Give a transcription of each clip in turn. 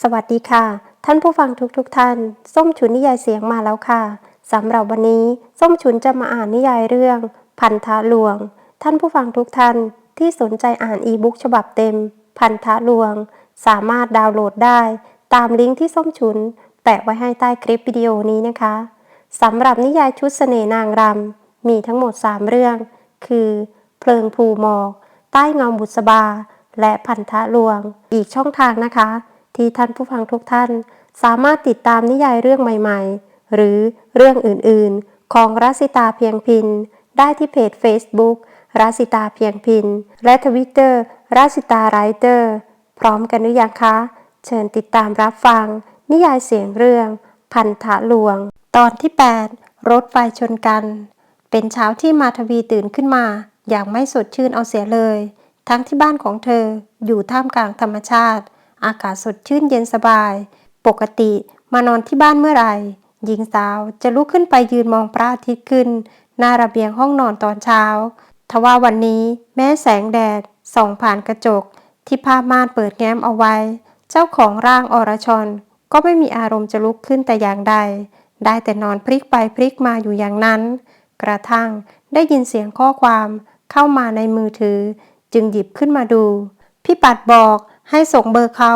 สวัสดีค่ะ ท่านผู้ฟังทุกๆทท่าน ส้มฉุนนิยายเสียงมาแล้วค่ะสำหรับวันนี้ ส้มฉุนจะมาอ่านนิยายเรื่อง พันธะหลวง ท่านผู้ฟังทุกท่านที่สนใจอ่านอีบุ๊กฉบับเต็ม พันธะหลวง สามารถดาวน์โหลดได้ ตามลิงก์ที่ส้มฉุน แปะไว้ให้ใต้คลิปวิดีโอนี้นะคะสำหรับนิยายชุดเสน่นางรำมีทั้งหมด 3 เรื่อง คือ เพลิงภูหมอก ใต้เงาบุษบา และพันธะหลวง อีกช่องทางนะคะ ที่ท่านผู้ฟังทุกท่าน สามารถติดตามนิยายเรื่องใหม่ๆ หรือเรื่องอื่นๆ ของรัสิตาเพียงพิน ได้ที่เพจ Facebook รัสิตาเพียงพิน และทวิตเตอร์รัสิตาไรเตอร์ พร้อมกันหรือยังคะ เชิญติดตามรับฟัง นิยายเสียงเรื่อง พันธะหลวง ตอนที่ 8 รถไฟชนกัน เป็นเช้าที่มาทวีตื่นขึ้นมา อย่างไม่สดชื่นเอาเสียเลย ทั้งที่บ้านของเธออยู่ท่ามกลางธรรมชาติ อากาศสดชื่นเย็นสบาย ปกติมานอนที่บ้านเมื่อไหร่ หญิงสาวจะลุกขึ้นไปยืนมองพระอาทิตย์ขึ้น หน้าระเบียงห้องนอนตอนเช้า ทว่าวันนี้แม้แสงแดดส่องผ่านกระจก ที่ผ้าม่านเปิดแง้มเอาไว้ เจ้าของร่างอรชรก็ไม่มีอารมณ์จะลุกขึ้นแต่อย่างใด ได้แต่นอนพลิกไปพลิกมาอยู่อย่างนั้น กระทั่งได้ยินเสียงข้อความ เข้ามาในมือถือ จึงหยิบขึ้นมาดู พี่ปัดบอกให้ส่งเบอร์เขา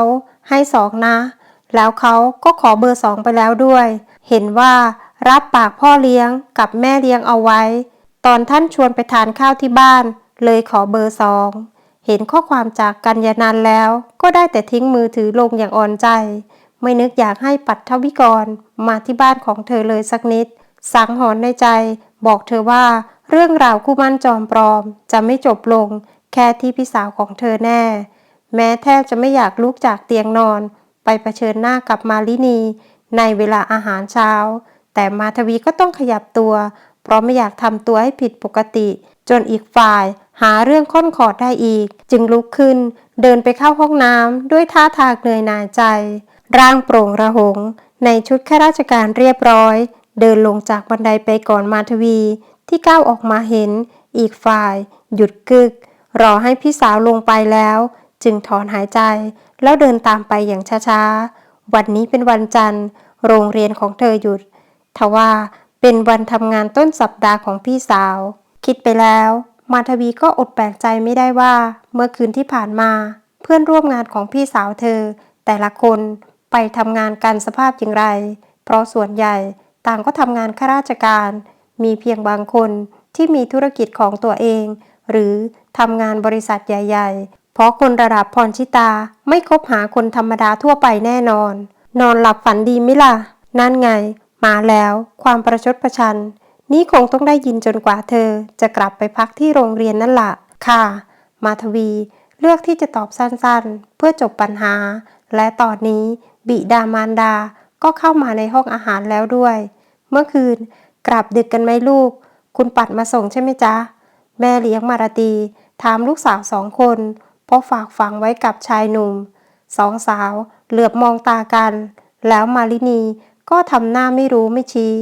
ให้สองนะ แล้วเขาก็ขอเบอร์สองไปแล้วด้วย เห็นว่ารับปากพ่อเลี้ยงกับแม่เลี้ยงเอาไว้ ตอนท่านชวนไปทานข้าวที่บ้าน เลยขอเบอร์สอง เห็นข้อความจากกัญญานันแล้ว ก็ได้แต่ทิ้งมือถือลงอย่างอ่อนใจ ไม่นึกอยากให้ปัดทวิกรมาที่บ้านของเธอเลยสักนิด สังหรณ์ในใจ บอกเธอว่า เรื่องราวคู่มั่นจอมปลอม จะไม่จบลง แค่ที่พี่สาวของเธอแน่ แม้แทบจะไม่อยากลุกจากเตียงนอน ไปเผชิญหน้ากับมาลินี ในเวลาอาหารเช้า แต่มาทวีก็ต้องขยับตัว เพราะไม่อยากทำตัวให้ผิดปกติ จนอีกฝ่ายหาเรื่องค้นขอดได้อีก จึงลุกขึ้น เดินไปเข้าห้องน้ำด้วยท่าทางเหนื่อยหน่ายใจ ร่างโปร่งระหง ในชุดข้าราชการเรียบร้อย เดินลงจากบันไดไปก่อนมาทวี ที่ก้าวออกมาเห็น อีกฝ่าย หยุดกึก รอให้พี่สาวลงไปแล้ว จึงถอนหายใจ แล้วเดินตามไปอย่างช้าๆ วันนี้เป็นวันจันทร์ โรงเรียนของเธอหยุด ทว่าเป็นวันทำงานต้นสัปดาห์ของพี่สาว คิดไปแล้ว มาทวีก็อดแปลกใจไม่ได้ว่า เมื่อคืนที่ผ่านมา เพื่อนร่วมงานของพี่สาวเธอ แต่ละคนไปทำงานกันสภาพอย่างไร เพราะส่วนใหญ่ต่างก็ทำงานข้าราชการ มีเพียงบางคนที่มีธุรกิจของตัวเอง หรือทำงานบริษัทใหญ่ ๆ เพราะคนระดับพรชิตาไม่คบหาคนธรรมดาทั่วไปแน่นอน นอนหลับฝันดีไหมล่ะ นั่นไง มาแล้วความประชดประชัน นี่คงต้องได้ยินจนกว่าเธอ จะกลับไปพักที่โรงเรียนนั่นละ่ะค่ะ มาทวี เลือกที่จะตอบสั้นๆ เพื่อจบปัญหา และตอนนี้ บิดามารดาก็เข้ามาในห้องอาหารแล้วด้วย เมื่อคืน กลับดึกกันไหมลูก คุณปัดมาส่งใช่ไหมจ๊ะ แม่เลี้ยงมารตีถามลูกสาวสองคนเพราะฝากฝังไว้กับชายหนุ่ม สองสาวเหลือบมองตากัน แล้วมาลินีก็ทำหน้าไม่รู้ไม่ชี้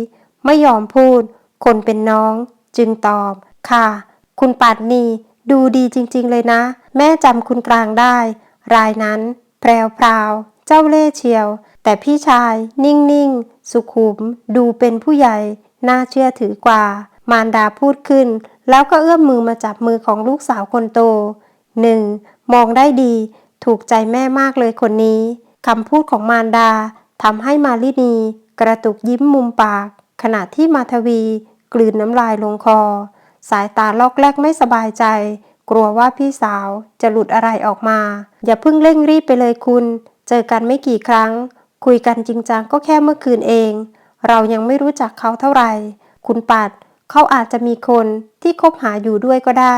ไม่ยอมพูด คนเป็นน้อง จึงตอบ ค่ะ คุณปัดนี่ดูดีจริงๆเลยนะ แม่จำคุณกลางได้ รายนั้น แพรวพราว เจ้าเล่เชียว แต่พี่ชาย นิ่งๆ สุขุม ดูเป็นผู้ใหญ่ น่าเชื่อถือกว่า มารดาพูดขึ้น แล้วก็เอื้อมมือมาจับมือของลูกสาวคนโตหนึ่งมองได้ดี ถูกใจแม่มากเลยคนนี้คำพูดของมารดาทำให้มาลินี กระตุกยิ้มมุมปาก ขณะที่มาทวี กลืนน้ำลายลงคอ สายตาลอกแลกไม่สบายใจ กลัวว่าพี่สาวจะหลุดอะไรออกมา อย่าเพิ่งเร่งรีบไปเลยคุณ เจอกันไม่กี่ครั้ง คุยกันจริงจังก็แค่เมื่อคืนเอง เรายังไม่รู้จักเขาเท่าไหร่ คุณปัด เขาอาจจะมีคนที่คบหาอยู่ด้วยก็ได้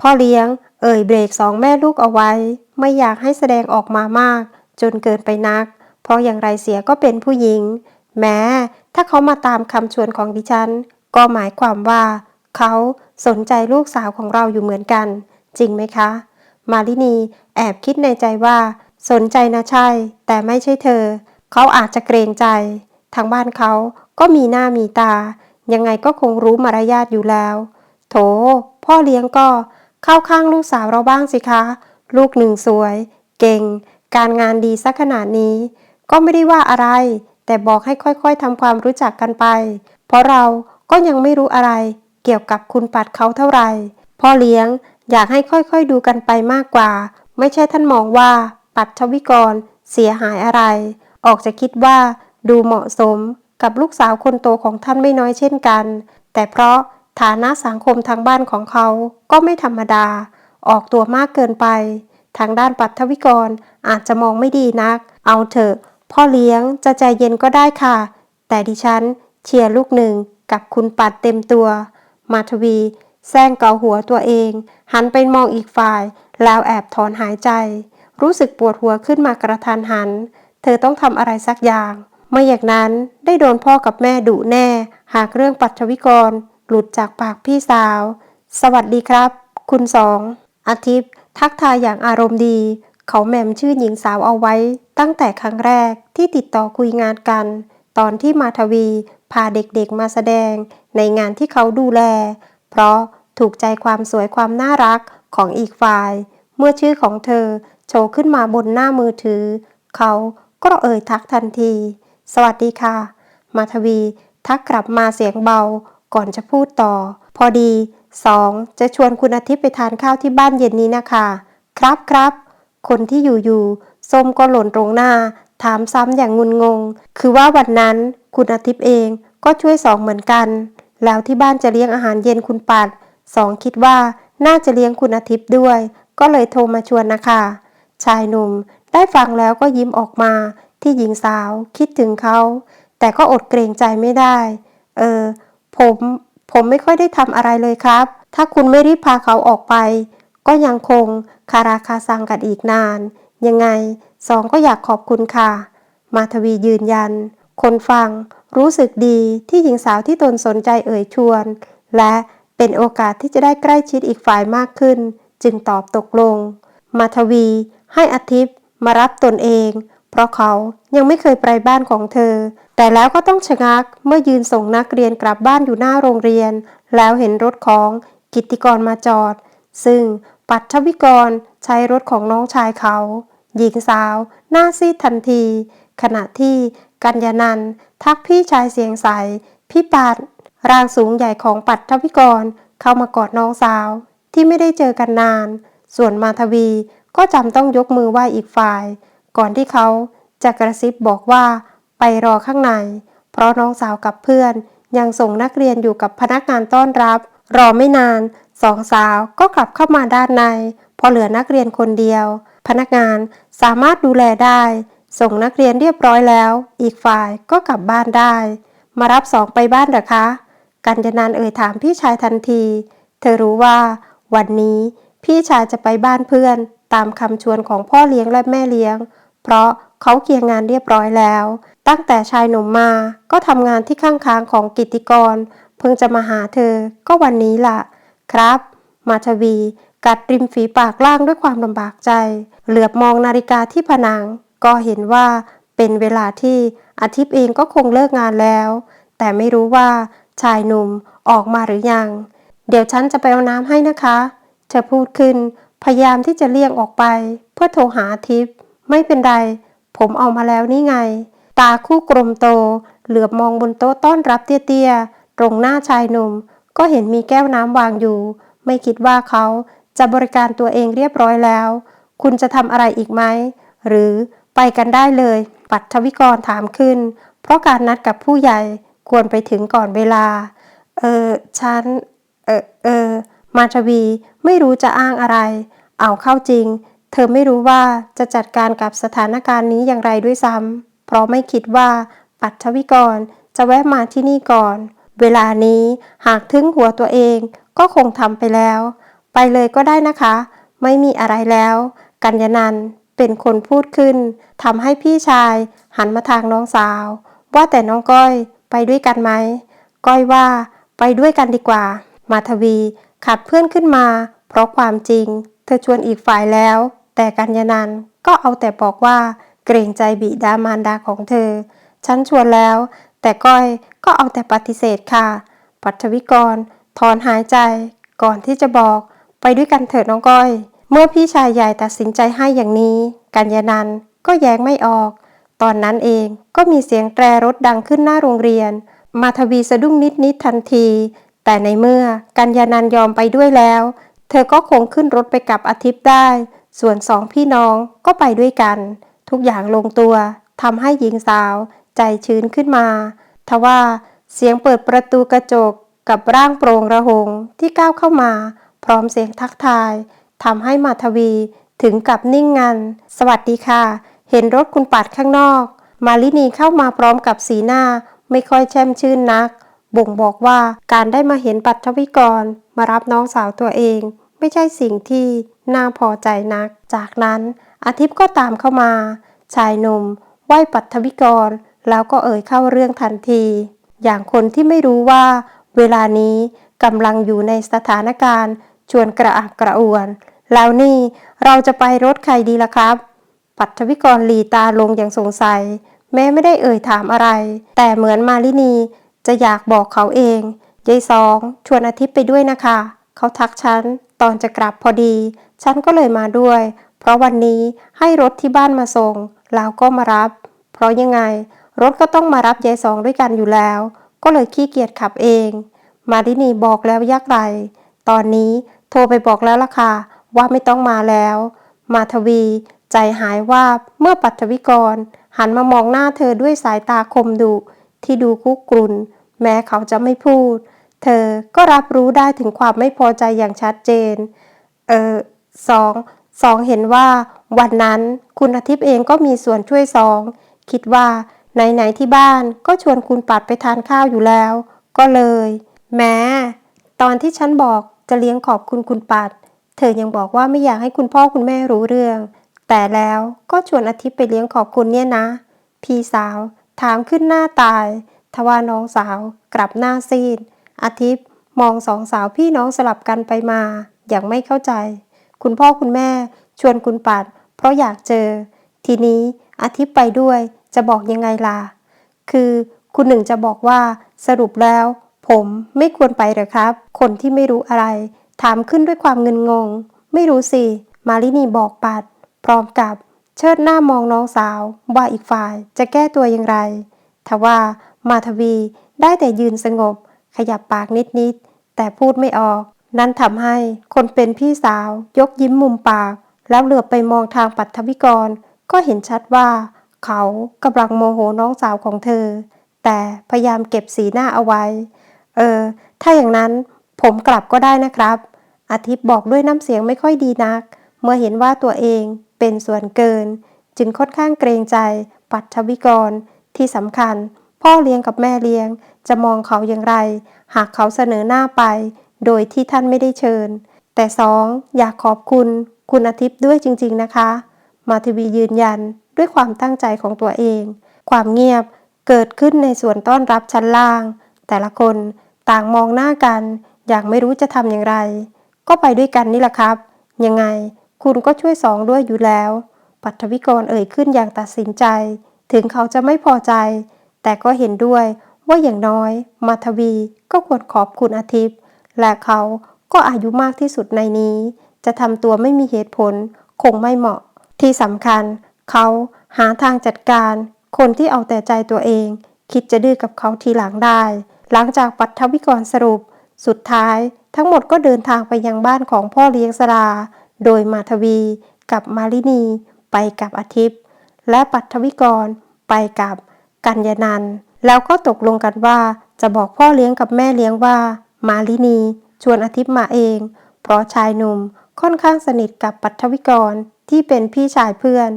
พ่อเลี้ยง เอ่ยเบรกสองแม่ลูกเอาไว้ ไม่อยากให้แสดงออกมามาก จนเกินไปนัก เพราะอย่างไรเสียก็เป็นผู้หญิง แม้ ถ้าเขามาตามคำชวนของดิฉัน ก็หมายความว่า เขาสนใจลูกสาวของเราอยู่เหมือนกัน จริงไหมคะ มาลินีแอบคิดในใจว่า สนใจนะใช่ แต่ไม่ใช่เธอ เขาอาจจะเกรงใจ ทางบ้านเขาก็มีหน้ามีตา ยังไงก็คงรู้มารยาทอยู่แล้ว โถ พ่อเลี้ยงก็เข้าข้างลูกสาวเราบ้างสิคะ ลูกหนึ่งสวย เก่ง การงานดีสักขนาดนี้ ก็ไม่ได้ว่าอะไร แต่บอกให้ค่อยๆทำความรู้จักกันไป เพราะเราก็ยังไม่รู้อะไร เกี่ยวกับคุณปัดเขาเท่าไหร่ พ่อเลี้ยงอยากให้ค่อยๆดูกันไปมากกว่า ไม่ใช่ท่านมองว่าปัดชวิกรเสียหายอะไร ออกจะคิดว่า ดูเหมาะสมกับลูกสาวคนโตของท่านไม่น้อยเช่นกัน แต่เพราะฐานะสังคมทางบ้านของเขาก็ไม่ธรรมดา ออกตัวมากเกินไป ทางด้านปัทวิกรอาจจะมองไม่ดีนัก เอาเถอะ พ่อเลี้ยงจะใจเย็นก็ได้ค่ะ แต่ดิฉันเชียร์ลูกหนึ่งกับคุณปัดเต็มตัว มาทวีแซงเกาหัวตัวเอง หันไปมองอีกฝ่าย แล้วแอบถอนหายใจ รู้สึกปวดหัวขึ้นมากระทันหัน เธอต้องทำอะไรสักอย่าง ไม่อย่างนั้นได้โดนพ่อกับแม่ดุแน่ หากเรื่องปัทวิกร หลุดจากปากพี่สาว สวัสดีครับ คุณสองอาทิตย์ ทักทายอย่างอารมณ์ดี เขาแหม่มชื่อหญิงสาวเอาไว้ ตั้งแต่ครั้งแรกที่ติดต่อคุยงานกัน ตอนที่มาทวีพาเด็กๆมาแสดง ในงานที่เขาดูแล เพราะถูกใจความสวยความน่ารักของอีกฝ่าย เมื่อชื่อของเธอโชว์ขึ้นมาบนหน้ามือถือ เขาก็เอ่ยทักทันที สวัสดีค่ะ มาทวี ทักกลับมาเสียงเบา ก่อนจะพูดต่อ พอดีสองจะชวนคุณอาทิตย์ไปทานข้าวที่บ้านเย็นนี้นะคะ ครับครับคนที่อยู่อยู่ส้มก็หล่นตรงหน้า ถามซ้ำอย่างงุนงง คือว่าวันนั้นคุณอาทิตย์เองก็ช่วยสองเหมือนกัน แล้วที่บ้านจะเลี้ยงอาหารเย็นคุณปัดสองคิดว่าน่าจะเลี้ยงคุณอาทิตย์ด้วย ก็เลยโทรมาชวนนะคะ ชายหนุ่มได้ฟังแล้วก็ยิ้มออกมา ที่หญิงสาวคิดถึงเขา แต่ก็อดเกรงใจไม่ได้ เออ ผม ผมไม่ค่อยได้ทำอะไรเลยครับ ถ้าคุณไม่รีบพาเขาออกไป ก็ยังคงคาราคาซังกันอีกนาน ยังไงสองก็อยากขอบคุณค่ะ มาทวียืนยัน คนฟังรู้สึกดีที่หญิงสาวที่ตนสนใจเอ่ยชวน และเป็นโอกาสที่จะได้ใกล้ชิดอีกฝ่ายมากขึ้น จึงตอบตกลง มาทวีให้อาทิตย์มารับตนเอง เพราะเขายังไม่เคยไปบ้านของเธอ แต่แล้วก็ต้องชะงักเมื่อยืนส่งนักเรียนกลับบ้านอยู่หน้าโรงเรียน แล้วเห็นรถของกิตติกรมาจอด ซึ่งปัทวิกรใช้รถของน้องชายเขา หญิงสาว หน้าซีดทันที ขณะที่กัญญานันท์ทักพี่ชายเสียงใส พี่ปัดร่างสูงใหญ่ของปัทวิกรเข้ามากอดน้องสาว ที่ไม่ได้เจอกันนาน ส่วนมาทวีก็จำต้องยกมือไหว้อีกฝ่าย ก่อนที่เขาจะกระซิบบอกว่าไปรอข้างใน เพราะน้องสาวกับเพื่อน ยังส่งนักเรียนอยู่กับพนักงานต้อนรับ รอไม่นานสองสาวก็กลับเข้ามาด้านใน พอเหลือนักเรียนคนเดียว พนักงานสามารถดูแลได้ ส่งนักเรียนเรียบร้อยแล้ว อีกฝ่ายก็กลับบ้านได้ มารับสองไปบ้านเหรอคะ กัญญานันเอ่ยถามพี่ชายทันที เธอรู้ว่า วันนี้พี่ชายจะไปบ้านเพื่อน ตามคำชวนของพ่อเลี้ยงและแม่เลี้ยง เพราะเขาเคลียร์งานเรียบร้อยแล้ว ตั้งแต่ชายหนุ่มมาก็ทำงานที่ข้างค้างของกิติกร เพิ่งจะมาหาเธอก็วันนี้ล่ะ ครับ มาทวี กัดริมฝีปากล่างด้วยความลำบากใจ เหลือบมองนาฬิกาที่ผนัง ก็เห็นว่าเป็นเวลาที่อาทิตย์เองก็คงเลิกงานแล้ว แต่ไม่รู้ว่าชายหนุ่มออกมาหรือยัง เดี๋ยวฉันจะไปเอาน้ำให้นะคะ เธอพูดขึ้นพยายามที่จะเลี่ยงออกไป เพื่อโทรหาอาทิตย์ ไม่เป็นไร ผมเอามาแล้วนี่ไง ตาคู่กลมโต เหลือบมองบนโต๊ะต้อนรับเตี้ยๆ ตรงหน้าชายหนุ่ม ก็เห็นมีแก้วน้ำวางอยู่ ไม่คิดว่าเขาจะบริการตัวเองเรียบร้อยแล้ว คุณจะทำอะไรอีกไหม หรือไปกันได้เลย ปัทวิกรถามขึ้น เพราะการนัดกับผู้ใหญ่ควรไปถึงก่อนเวลา เออ ฉัน เออเออ มาทวีไม่รู้จะอ้างอะไร เอาเข้าจริง เธอไม่รู้ว่าจะจัดการกับสถานการณ์นี้อย่างไรด้วยซ้ำเพราะไม่คิดว่าปัทวิกรจะแวะมาที่นี่ก่อน เวลานี้หากถึงหัวตัวเองก็คงทำไปแล้ว ไปเลยก็ได้นะคะ ไม่มีอะไรแล้ว กัญญานันเป็นคนพูดขึ้นทำให้พี่ชายหันมาทางน้องสาว ว่าแต่น้องก้อยไปด้วยกันไหม ก้อยว่าไปด้วยกันดีกว่า มาทวีขัดเพื่อนขึ้นมา เพราะความจริง เธอชวนอีกฝ่ายแล้ว แต่กัญญานันก็เอาแต่บอกว่าเกรงใจบิดามารดาของเธอ ฉันชวนแล้ว แต่ก้อยก็เอาแต่ปฏิเสธค่ะ ปัทวิกรถอนหายใจ ก่อนที่จะบอก ไปด้วยกันเถิดน้องก้อย เมื่อพี่ชายใหญ่ตัดสินใจให้อย่างนี้ กัญญานันก็แย้งไม่ออก ตอนนั้นเองก็มีเสียงแตรรถดังขึ้นหน้าโรงเรียน มาทวีสะดุ้งนิดนิดทันที แต่ในเมื่อกัญญานันยอมไปด้วยแล้ว เธอก็คงขึ้นรถไปกับอาทิตย์ได้ ส่วนสองพี่น้องก็ไปด้วยกัน ทุกอย่างลงตัวทำให้หญิงสาวใจชื้นขึ้นมาทว่าเสียงเปิดประตูกระจกกับร่างโปร่งระหงที่ก้าวเข้ามา พร้อมเสียงทักทายทำให้มาทวีถึงกับนิ่งงัน สวัสดีค่ะ เห็นรถคุณปัดข้างนอก มาลินีเข้ามาพร้อมกับสีหน้า ไม่ค่อยแช่มชื่นนัก บ่งบอกว่าการได้มาเห็นปัทวิกรมารับน้องสาวตัวเอง ไม่ใช่สิ่งที่น่าพอใจนัก จากนั้นอาทิตย์ก็ตามเข้ามา ชายหนุ่มไหวปัทวิกร แล้วก็เอ่ยเข้าเรื่องทันที อย่างคนที่ไม่รู้ว่า เวลานี้กำลังอยู่ในสถานการณ์ชวนกระอักกระอ่วน แล้วนี่เราจะไปรถใครดีล่ะครับ ปัทวิกรหลีตาลงอย่างสงสัย แม้ไม่ได้เอ่ยถามอะไร แต่เหมือนมาลินีจะอยากบอกเขาเองยายสองชวนอาทิตย์ไปด้วยนะคะ เขาทักฉัน ตอนจะกลับพอดี ฉันก็เลยมาด้วย เพราะวันนี้ให้รถที่บ้านมาส่ง แล้วก็มารับ เพราะยังไง รถก็ต้องมารับยายสองด้วยกันอยู่แล้ว ก็เลยขี้เกียจขับเอง มาลินีบอกแล้วยักไร ตอนนี้โทรไปบอกแล้วล่ะค่ะ ว่าไม่ต้องมาแล้ว มาทวี ใจหายว่าบเมื่อปัทวิกร หันมามองหน้าเธอด้วยสายตาคมดุที่ดูคุกกรุนแม้เขาจะไม่พูด เธอก็รับรู้ได้ถึงความไม่พอใจอย่างชัดเจน เออสองสองเห็นว่าวันนั้นคุณอาทิตย์เองก็มีส่วนช่วยสอง คิดว่าไหนๆที่บ้านก็ชวนคุณปัดไปทานข้าวอยู่แล้ว ก็เลย แม้ ตอนที่ฉันบอกจะเลี้ยงขอบคุณคุณปัด เธอยังบอกว่าไม่อยากให้คุณพ่อคุณแม่รู้เรื่อง แต่แล้วก็ชวนอาทิตย์ไปเลี้ยงขอบคุณเนี่ยนะ พี่สาว ถามขึ้นหน้าตาย ทว่าน้องสาวกลับหน้าซีด อาทิตย์มองสองสาวพี่น้องสลับกันไปมา อย่างไม่เข้าใจ คุณพ่อคุณแม่ชวนคุณปัด เพราะอยากเจอ ทีนี้อาทิตย์ไปด้วย จะบอกยังไงล่ะ คือคุณหนึ่งจะบอกว่าสรุปแล้ว ผมไม่ควรไปหรอครับ คนที่ไม่รู้อะไร ถามขึ้นด้วยความเงินงง ไม่รู้สิ มาลินีบอกปัด พร้อมกับเชิดหน้ามองน้องสาว ว่าอีกฝ่ายจะแก้ตัวอย่างไร ทว่ามาทวีได้แต่ยืนสงบ ขยับปากนิดๆ แต่พูดไม่ออก นั่นทำให้คนเป็นพี่สาว ยกยิ้มมุมปาก แล้วเหลือบไปมองทางปัทวิกร ก็เห็นชัดว่า เขากำลังโมโหน้องสาวของเธอ แต่พยายามเก็บสีหน้าเอาไว้ เออ ถ้าอย่างนั้นผมกลับก็ได้นะครับ อาทิตย์บอกด้วยน้ำเสียงไม่ค่อยดีนัก เมื่อเห็นว่าตัวเองเป็นส่วนเกิน จึงค่อนข้างเกรงใจปัทวิกรที่สำคัญ พ่อเลี้ยงกับแม่เลี้ยง จะมองเขาอย่างไร หากเขาเสนอหน้าไป โดยที่ท่านไม่ได้เชิญ แต่สองอยากขอบคุณ คุณอาทิตย์ด้วยจริง ๆนะคะ มาทวียืนยันด้วยความตั้งใจของตัวเอง ความเงียบเกิดขึ้นในส่วนต้อนรับชั้นล่าง แต่ละคนต่างมองหน้ากัน อย่างไม่รู้จะทำอย่างไร ก็ไปด้วยกันนี่แหละครับ ยังไงคุณก็ช่วยสองด้วยอยู่แล้ว ปัทวิกรเอ่ยขึ้นอย่างตัดสินใจ ถึงเขาจะไม่พอใจ แต่ก็เห็นด้วยว่าอย่างน้อย มาทวีก็ควรขอบคุณอาทิตย์ และเขาก็อายุมากที่สุดในนี้ จะทำตัวไม่มีเหตุผลคงไม่เหมาะ ที่สำคัญ เขาหาทางจัดการ คนที่เอาแต่ใจตัวเอง คิดจะดื้อกับเขาทีหลังได้ หลังจากปัทวิกรสรุป สุดท้ายทั้งหมดก็เดินทางไปยังบ้านของพ่อเลี้ยงสราโดยมาทวีกับมาลินีไปกับอาทิตย์ และปัทวิกรไปกับ กัญญานัน แล้วก็ตกลงกันว่า จะบอกพ่อเลี้ยงกับแม่เลี้ยงว่า มาลินี ชวนอาทิตย์มาเอง เพราะชายหนุ่มค่อนข้างสนิทกับปัทวิกรที่เป็นพี่ชายเพื่อน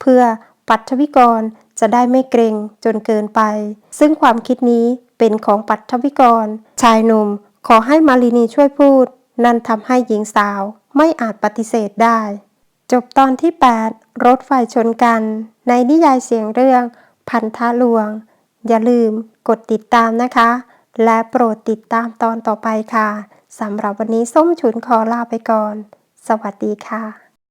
เพื่อปัทวิกรจะได้ไม่เกรงจนเกินไป ซึ่งความคิดนี้เป็นของปัทวิกร ชายหนุ่มขอให้มาลินีช่วยพูด นั่นทำให้หญิงสาวไม่อาจปฏิเสธได้ จบตอนที่ 8 รถไฟชนกัน ในนิยายเสียงเรื่อง พันธะลวง อย่าลืมกดติดตามนะคะ และโปรดติดตามตอนต่อไปค่ะสำหรับวันนี้ส้มฉุนขอลาไปก่อน สวัสดีค่ะ